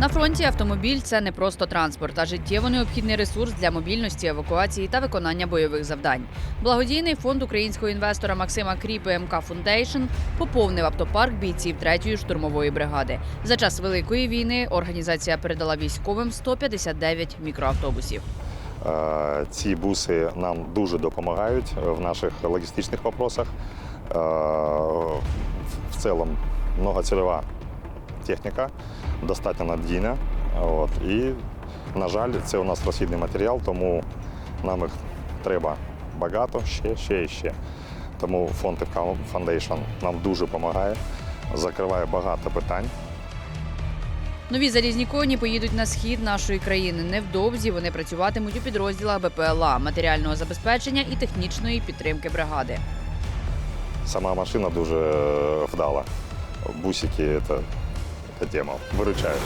На фронті автомобіль це не просто транспорт, а життєво необхідний ресурс для мобільності, евакуації та виконання бойових завдань. Благодійний фонд українського інвестора Максима Кріпи МК Фундейшн поповнив автопарк бійців 3-ї штурмової бригади. За час великої війни організація передала військовим 159 мікроавтобусів. Е, Ці буси нам дуже допомагають в наших логістичних вопросах. Е, В цілому многоцільова техніка, достатньо надійна. От. І, на жаль, це у нас розхідний матеріал, тому нам їх треба багато, ще, ще і ще. Тому фонд Foundation нам дуже допомагає, закриває багато питань. Нові залізні коні поїдуть на схід нашої країни. Невдовзі вони працюватимуть у підрозділах БПЛА, матеріального забезпечення і технічної підтримки бригади. Сама машина дуже вдала. Бусики це, це тема. Виручають.